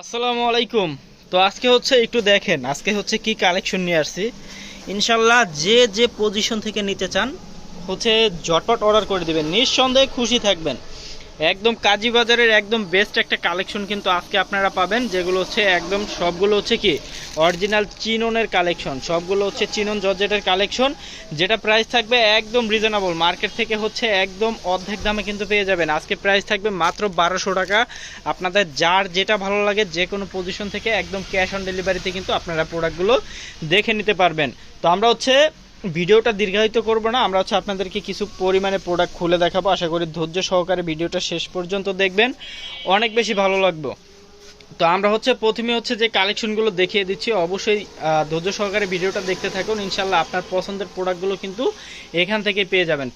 আসসালামু আলাইকুম। তো আজকে হচ্ছে একটু দেখেন, আজকে হচ্ছে কি কালেকশন নিয়ে আসছি। ইনশাল্লাহ যে যে পজিশন থেকে নিতে চান, হচ্ছে ঝটপট অর্ডার করে দেবেন। নিঃসন্দেহে খুশি থাকবেন। একদম কাজী বাজারের একদম বেস্ট একটা কালেকশন কিন্তু আজকে আপনারা পাবেন, যেগুলো হচ্ছে একদম সবগুলো হচ্ছে কি অরিজিনাল চিননের কালেকশন। সবগুলো হচ্ছে চিনন জর্জেটের কালেকশন, যেটা প্রাইস থাকবে একদম রিজনেবল মার্কেট থেকে হচ্ছে একদম অর্ধেক দামে কিন্তু পেয়ে যাবেন। আজকে প্রাইস থাকবে মাত্র বারোশো টাকা। আপনাদের যার যেটা ভালো লাগে, যে কোনো পজিশন থেকে একদম ক্যাশ অন ডেলিভারিতে কিন্তু আপনারা প্রোডাক্টগুলো দেখে নিতে পারবেন। তো আমরা হচ্ছে ভিডিওটা দীর্ঘায়িত করব না। আমরা হচ্ছে আপনাদেরকে কিছু পরিমাণে প্রোডাক্ট খুলে দেখাবো। আশা করি ধৈর্য সহকারে ভিডিওটা শেষ পর্যন্ত দেখবেন। অনেক বেশি ভালো লাগবে। তো আমরা হচ্ছে প্রথমে হচ্ছে যে কালেকশনগুলো দেখিয়ে দিচ্ছি। অবশ্যই ধৈর্য সহকারে ভিডিওটা দেখতে থাকুন। ইনশাল্লাহ আপনার পছন্দের প্রোডাক্টগুলো কিন্তু এখান থেকে পেয়ে যাবেন।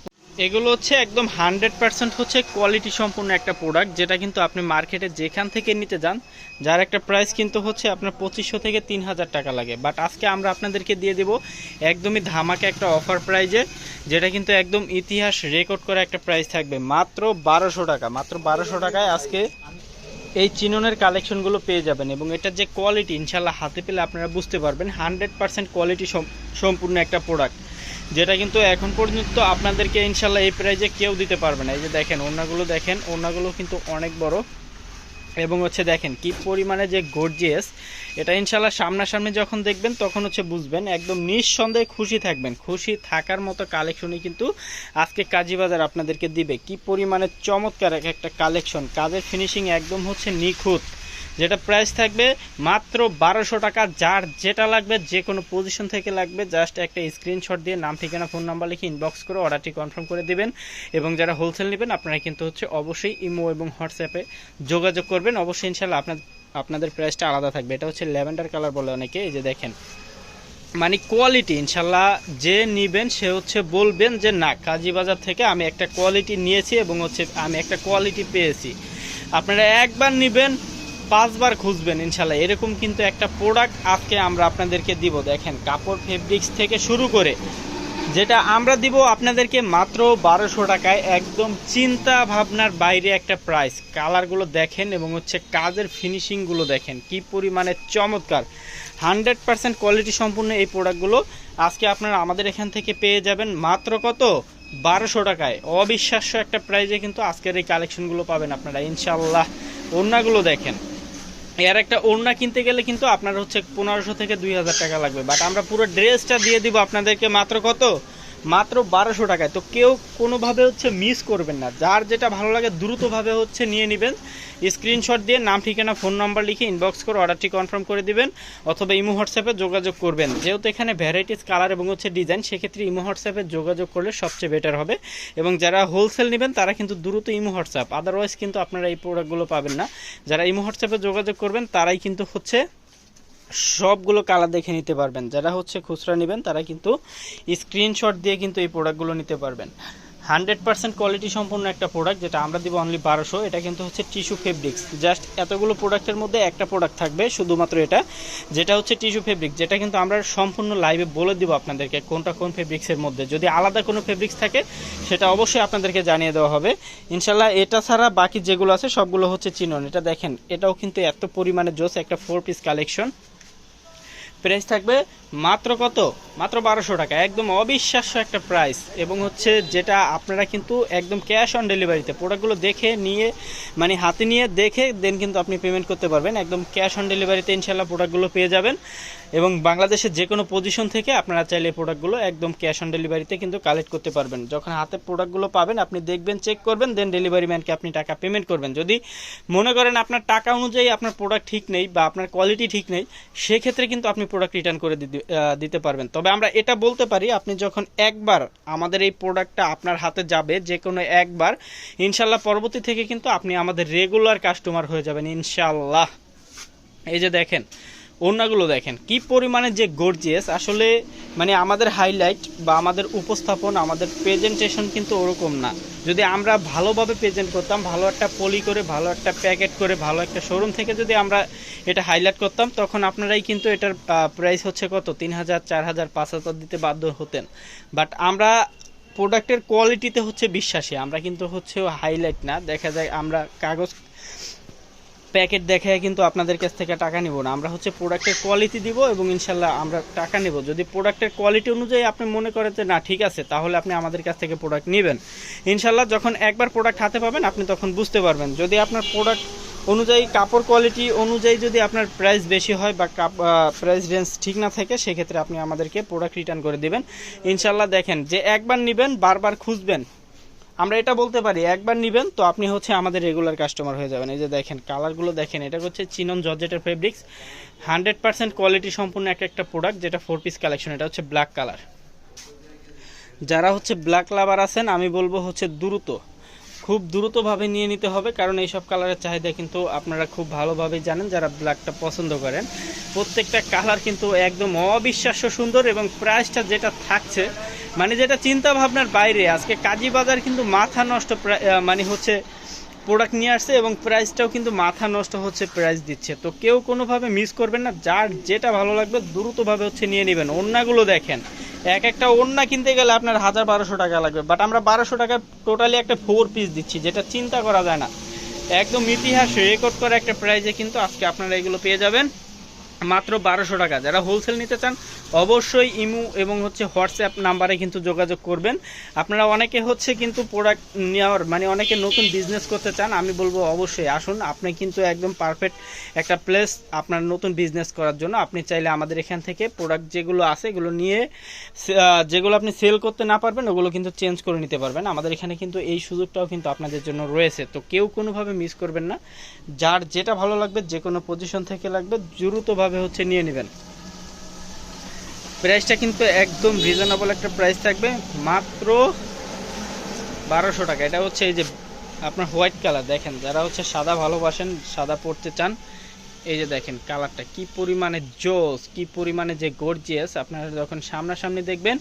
এগুলো হচ্ছে একদম হান্ড্রেড পার্সেন্ট হচ্ছে কোয়ালিটি সম্পূর্ণ একটা প্রোডাক্ট যেটা কিন্তু আপনি মার্কেটে যেখান থেকে নিতে যান, যার একটা প্রাইস কিন্তু হচ্ছে আপনার পঁচিশশো থেকে তিন হাজার টাকা লাগে। বাট আজকে আমরা আপনাদেরকে দিয়ে দেব একদমই ধামাকা একটা অফার প্রাইজে যেটা কিন্তু একদম ইতিহাস রেকর্ড করা একটা প্রাইস থাকবে। মাত্র বারোশো টাকা, মাত্র বারোশো টাকায় আজকে এই চিননের কালেকশনগুলো পেয়ে যাবেন এবং এটার যে কোয়ালিটি ইনশাল্লাহ হাতে পেলে আপনারা বুঝতে পারবেন হান্ড্রেড পার্সেন্ট কোয়ালিটি সম্পূর্ণ একটা প্রোডাক্ট যেটা কিন্তু এখন পর্যন্ত আপনাদেরকে ইনশাল্লাহ এই প্রাইজে কেউ দিতে পারবে না। এই যে দেখেন ওনাগুলো দেখেন ওনাগুলো কিন্তু অনেক বড়। এবং হচ্ছে দেখেন, কি পরিমাণে যে গর্জিয়াস এটা ইনশাল্লাহ সামনাসামনি যখন দেখবেন তখন হচ্ছে বুঝবেন, একদম নিঃসন্দেহে খুশি থাকবেন। খুশি থাকার মতো কালেকশনই কিন্তু আজকে কাজীবাজার আপনাদেরকে দিবে। কি পরিমাণে চমৎকার এক একটা কালেকশন কাজের ফিনিশিং একদম হচ্ছে নিখুঁত। যেটা প্রাইস থাকবে মাত্র বারোশো টাকা, যার যেটা লাগবে যে কোনো পজিশন থেকে লাগবে জাস্ট একটা স্ক্রিনশট দিয়ে নাম, ঠিকানা ফোন নাম্বার লিখে ইনবক্স করে অর্ডারটি কনফার্ম করে দেবেন। এবং যারা হোলসেল নেবেন, আপনারা কিন্তু হচ্ছে অবশ্যই ইমো এবং হোয়াটসঅ্যাপে যোগাযোগ করবেন। অবশ্যই ইনশাল্লাহ আপনার, আপনাদের প্রাইসটা আলাদা থাকবে। এটা হচ্ছে ল্যাভেন্ডার কালার বলে অনেকে, এই যে দেখেন। মানে কোয়ালিটি ইনশাল্লাহ যে নিবেন, সে হচ্ছে বলবেন যে, না কাজী বাজার থেকে আমি একটা কোয়ালিটি নিয়েছি এবং হচ্ছে আমি একটা কোয়ালিটি পেয়েছি। আপনারা একবার নিবেন পাঁচবার খুঁজবেন ইনশাল্লাহ। এরকম কিন্তু একটা প্রোডাক্ট আজকে আমরা আপনাদেরকে দিব। দেখেন, কাপড় ফেব্রিক্স থেকে শুরু করে যেটা আমরা দিব আপনাদেরকে মাত্র বারোশো টাকায় একদম চিন্তা ভাবনার বাইরে একটা প্রাইস কালারগুলো দেখেন এবং হচ্ছে কাজের ফিনিশিংগুলো দেখেন। কি পরিমাণে চমৎকার। হান্ড্রেড পার্সেন্ট কোয়ালিটি সম্পূর্ণ এই প্রোডাক্টগুলো আজকে আপনারা আমাদের এখান থেকে পেয়ে যাবেন মাত্র কত? বারোশো টাকায়। অবিশ্বাস্য একটা প্রাইজে কিন্তু আজকের এই কালেকশনগুলো পাবেন আপনারা। ইনশাল্লাহ ওড়নাগুলো দেখেন। এর একটা ওড়না কিনতে গেলে কিন্তু আপনার হচ্ছে পনেরোশো থেকে দুই হাজার টাকা লাগবে। বাট আমরা পুরো ড্রেসটা দিয়ে দিব আপনাদেরকে মাত্র কত? মাত্র বারোশো টাকায়। তো কেউ কোনোভাবে হচ্ছে মিস করবেন না। যার যেটা ভালো লাগে দ্রুতভাবে হচ্ছে নিয়ে নেবেন। স্ক্রিনশট দিয়ে নাম, ঠিকানা ফোন নাম্বার লিখে ইনবক্স করে অর্ডারটি কনফার্ম করে দিবেন অথবা ইমো হোয়াটসঅ্যাপে যোগাযোগ করবেন। যেহেতু এখানে ভ্যারাইটিস কালার এবং হচ্ছে ডিজাইন সেক্ষেত্রে ইমো হোয়াটসঅ্যাপে যোগাযোগ করলে সবচেয়ে বেটার হবে। এবং যারা হোলসেল নেবেন, তারা কিন্তু দ্রুত ইমো হোয়াটসঅ্যাপ। আদারওয়াইজ কিন্তু আপনারা এই প্রোডাক্টগুলো পাবেন না। যারা ইমো হোয়াটসঅ্যাপে যোগাযোগ করবেন, তারাই কিন্তু হচ্ছে সবগুলো কালার দেখে নিতে পারবেন। যারা হচ্ছে খুচরা নেবেন, তারা কিন্তু স্ক্রিনশট দিয়ে কিন্তু এই প্রোডাক্টগুলো নিতে পারবেন। হান্ড্রেড পার্সেন্ট কোয়ালিটি সম্পূর্ণ একটা প্রোডাক্ট যেটা আমরা দিব অনলি বারোশো, এটা কিন্তু হচ্ছে টিস্যু ফেব্রিক্স জাস্ট এতগুলো প্রোডাক্টের মধ্যে একটা প্রোডাক্ট থাকবে, শুধুমাত্র এটা, যেটা হচ্ছে টিস্যু ফেব্রিক যেটা কিন্তু আমরা সম্পূর্ণ লাইভে বলে দিব আপনাদেরকে কোনটা কোন ফেব্রিক্সের মধ্যে। যদি আলাদা কোনো ফেব্রিক্স থাকে, সেটা অবশ্যই আপনাদেরকে জানিয়ে দেওয়া হবে। ইনশাল্লাহ এটা ছাড়া বাকি যেগুলো আছে, সবগুলো হচ্ছে চিনন। এটা দেখেন, এটাও কিন্তু এত পরিমাণে জোস, একটা ফোর পিস কালেকশন প্রাইস থাকবে মাত্র কত? মাত্র বারোশো টাকা। একদম অবিশ্বাস্য একটা প্রাইস এবং হচ্ছে যেটা আপনারা কিন্তু একদম ক্যাশ অন ডেলিভারিতে প্রোডাক্টগুলো দেখে নিয়ে মানে হাতে নিয়ে দেখে দেন কিন্তু আপনি পেমেন্ট করতে পারবেন। একদম ক্যাশ অন ডেলিভারিতে ইনশাল্লাহ প্রোডাক্টগুলো পেয়ে যাবেন। এবং বাংলাদেশের যে কোনো পজিশন থেকে আপনারা চাইলে প্রোডাক্টগুলো একদম ক্যাশ অন ডেলিভারিতে কিন্তু কালেক্ট করতে পারবেন। যখন হাতে প্রোডাক্টগুলো পাবেন, আপনি দেখবেন চেক করবেন দেন ডেলিভারি ম্যানকে আপনি টাকা পেমেন্ট করবেন। যদি মনে করেন আপনার টাকা অনুযায়ী আপনার প্রোডাক্ট ঠিক নেই বা আপনার কোয়ালিটি ঠিক নেই, সেক্ষেত্রে কিন্তু আপনি প্রোডাক্ট রিটার্ন করে দিতে- দিতে পারবেন। তবে আমরা এটা বলতে পারি, আপনি যখন একবার আমাদের এই প্রোডাক্টটা আপনার হাতে যাবে, যে কোনো একবার, ইনশাল্লাহ পরবর্তী থেকে কিন্তু আপনি আমাদের রেগুলার কাস্টমার হয়ে যাবেন, ইনশাল্লাহ। এই যে দেখেন ওড়নাগুলো দেখেন। কি পরিমাণে যে গর্জিয়াস আসলে মানে আমাদের হাইলাইট বা আমাদের উপস্থাপন, আমাদের প্রেজেন্টেশন কিন্তু ওরকম না। যদি আমরা ভালোভাবে প্রেজেন্ট করতাম, ভালো একটা পলি করে, ভালো একটা প্যাকেট করে, ভালো একটা শোরুম থেকে যদি আমরা এটা হাইলাইট করতাম, তখন আপনারাই কিন্তু এটার প্রাইস হচ্ছে কত? তিন হাজার চার হাজার পাঁচ হাজার দিতে বাধ্য হতেন। বাট আমরা প্রোডাক্টের কোয়ালিটিতে হচ্ছে বিশ্বাসী। আমরা কিন্তু হচ্ছে হাইলাইট না। দেখা যায় আমরা কাগজ প্যাকেট দেখে কিন্তু আপনাদের কাছ থেকে টাকা নিব না। আমরা হচ্ছে প্রোডাক্টের কোয়ালিটি দিব এবং ইনশাল্লাহ আমরা টাকা নেব। যদি প্রোডাক্টের কোয়ালিটি অনুযায়ী আপনি মনে করেন যে, না, ঠিক আছে, তাহলে আপনি আমাদের কাছ থেকে প্রোডাক্ট নেবেন। ইনশাল্লাহ যখন একবার প্রোডাক্ট হাতে পাবেন, আপনি তখন বুঝতে পারবেন। যদি আপনার প্রোডাক্ট অনুযায়ী, কাপড় কোয়ালিটি অনুযায়ী যদি আপনার প্রাইস বেশি হয় বা প্রাইস রেঞ্জ ঠিক না থাকে, সেক্ষেত্রে আপনি আমাদেরকে প্রোডাক্ট রিটার্ন করে দেবেন। ইনশাল্লাহ দেখেন যে, একবার নেবেন, বারবার খুঁজবেন আমরা এটা বলতে পারি, একবার নেবেন তো আপনি হচ্ছে আমাদের রেগুলার কাস্টমার হয়ে যাবেন। এই যে দেখেন কালারগুলো দেখেন, এটা হচ্ছে চিনন জর্জেটের ফেব্রিক্স হান্ড্রেড পার্সেন্ট কোয়ালিটি সম্পূর্ণ এক একটা প্রোডাক্ট যেটা ফোর পিস কালেকশন এটা হচ্ছে ব্ল্যাক কালার যারা হচ্ছে ব্ল্যাক লাভার আছেন, আমি বলব হচ্ছে দ্রুত, খুব দ্রুতভাবে নিয়ে নিতে হবে, কারণ এইসব কালারের চাহিদা কিন্তু আপনারা খুব ভালোভাবে জানেন, যারা ব্ল্যাকটা পছন্দ করেন। প্রত্যেকটা কালার কিন্তু একদম অবিশ্বাস্য সুন্দর এবং প্রাইসটা যেটা থাকছে মানে যেটা চিন্তা ভাবনার বাইরে, আজকে কাজী বাজার কিন্তু মাথা নষ্ট মানে হচ্ছে প্রোডাক্ট নিয়ে আসছে এবং প্রাইসটাও কিন্তু মাথা নষ্ট হচ্ছে প্রাইস দিচ্ছে। তো কেউ কোনোভাবে মিস করবেন না, যার যেটা ভালো লাগবে দ্রুতভাবে হচ্ছে নিয়ে নেবেন। ওড়নাগুলো দেখেন, এক একটা ওড়না কিনতে গেলে আপনার হাজার বারোশো টাকা লাগবে বাট আমরা বারোশো টাকা টোটালি একটা ফোর পিস দিচ্ছি, যেটা চিন্তা করা যায় না। একদম ইতিহাস রেকর্ড করা একটা প্রাইজে কিন্তু আজকে আপনারা এগুলো পেয়ে যাবেন। মাত্র বারোশো টাকা। যারা হোলসেল নিতে চান অবশ্যই ইমু এবং হচ্ছে হোয়াটসঅ্যাপ নাম্বারে কিন্তু যোগাযোগ করবেন। আপনারা অনেকে হচ্ছে কিন্তু প্রোডাক্ট নেওয়ার মানে অনেকে নতুন বিজনেস করতে চান, আমি বলব অবশ্যই আসুন। আপনি কিন্তু একদম পারফেক্ট একটা প্লেস আপনার নতুন বিজনেস করার জন্য। আপনি চাইলে আমাদের এখান থেকে প্রোডাক্ট যেগুলো আছে এগুলো নিয়ে যেগুলো আপনি সেল করতে না পারবেন, ওগুলো কিন্তু চেঞ্জ করে নিতে পারবেন। আমাদের এখানে কিন্তু এই সুযোগটাও কিন্তু আপনাদের জন্য রয়েছে। তো কেউ কোনোভাবে মিস করবেন না। যার যেটা ভালো লাগবে যে কোনো পজিশন থেকে লাগবে, দ্রুতভাবে হচ্ছে নিয়ে নেবেন। প্রাইসটা কিন্তু একদম রিজনেবল একটা প্রাইস থাকবে, মাত্র বারোশো টাকা। এটা হচ্ছে এই যে আপনার হোয়াইট কালার দেখেন, যারা হচ্ছে সাদা ভালোবাসেন, সাদা পড়তে চান, এই যে দেখেন কালারটা কি পরিমাণে জোস কি পরিমাণে যে গর্জিয়াস আপনারা যখন সামনাসামনি দেখবেন,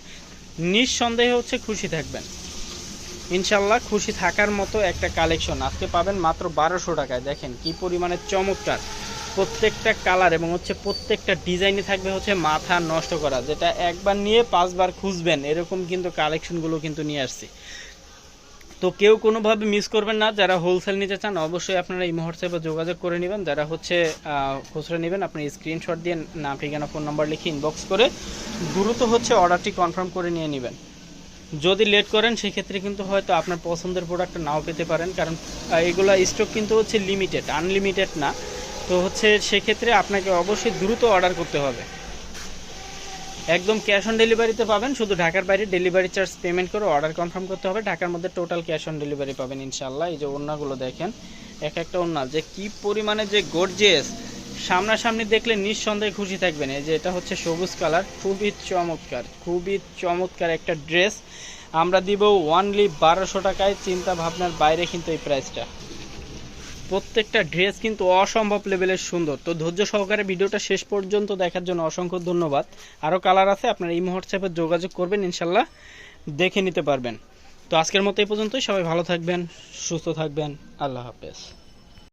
নিঃসন্দেহে হচ্ছে খুশি থাকবেন। ইনশাল্লাহ খুশি থাকার মতো একটা কালেকশন আজকে পাবেন মাত্র বারোশো টাকায়। দেখেন কি পরিমাণে চমৎকার। প্রত্যেকটা কালার এবং হচ্ছে প্রত্যেকটা ডিজাইনই থাকবে হচ্ছে মাথা নষ্ট করা, যেটা একবার নিয়ে পাঁচবার খুঁজবেন, এরকম কিন্তু কালেকশনগুলো কিন্তু নিয়ে আসছি। তো কেউ কোনোভাবে মিস করবেন না, যারা হোলসেল নিতে চান অবশ্যই আপনারা এই মুহূর্তে যোগাযোগ করে নেবেন, যারা হচ্ছে খুচরা নেবেন, আপনি স্ক্রিনশট দিয়ে নাম, ঠিকানা ফোন নাম্বার লিখে ইনবক্স করে দ্রুত হচ্ছে অর্ডারটি কনফার্ম করে নিয়ে নেবেন। যদি লেট করেন, সেক্ষেত্রে কিন্তু হয়তো আপনার পছন্দের প্রোডাক্টটা নাও পেতে পারেন, কারণ এগুলা স্টক কিন্তু হচ্ছে লিমিটেড আনলিমিটেড না। তো হচ্ছে সেক্ষেত্রে আপনাকে অবশ্যই দ্রুত অর্ডার করতে হবে। একদম ক্যাশ অন ডেলিভারিতে পাবেন, শুধু ঢাকার বাইরে ডেলিভারি চার্জ পেমেন্ট করে অর্ডার কনফার্ম করতে হবে। ঢাকার মধ্যে টোটাল ক্যাশ অন ডেলিভারি পাবেন ইনশাল্লাহ এই যে ওড়নাগুলো দেখেন, এক একটা ওড়না, যে কি পরিমাণে যে গর্জিয়াস সামনাসামনি দেখলে নিঃসন্দেহে খুশি থাকবেন। এই যে এটা হচ্ছে সবুজ কালার খুবই চমৎকার খুবই চমৎকার একটা ড্রেস আমরা দিব ওয়ানলি বারোশো টাকায়, চিন্তা ভাবনার বাইরে কিন্তু এই প্রাইসটা প্রত্যেকটা ড্রেস কিন্তু অসম্ভব লেভেলের সুন্দর। তো ধৈর্য সহকারে ভিডিওটা শেষ পর্যন্ত দেখার জন্য অসংখ্য ধন্যবাদ। আরও কালার আছে, আপনার এই হোয়াটসঅ্যাপে যোগাযোগ করবেন, ইনশাল্লাহ দেখে নিতে পারবেন। তো আজকের মতো এই পর্যন্তই, সবাই ভালো থাকবেন, সুস্থ থাকবেন, আল্লাহ হাফেজ।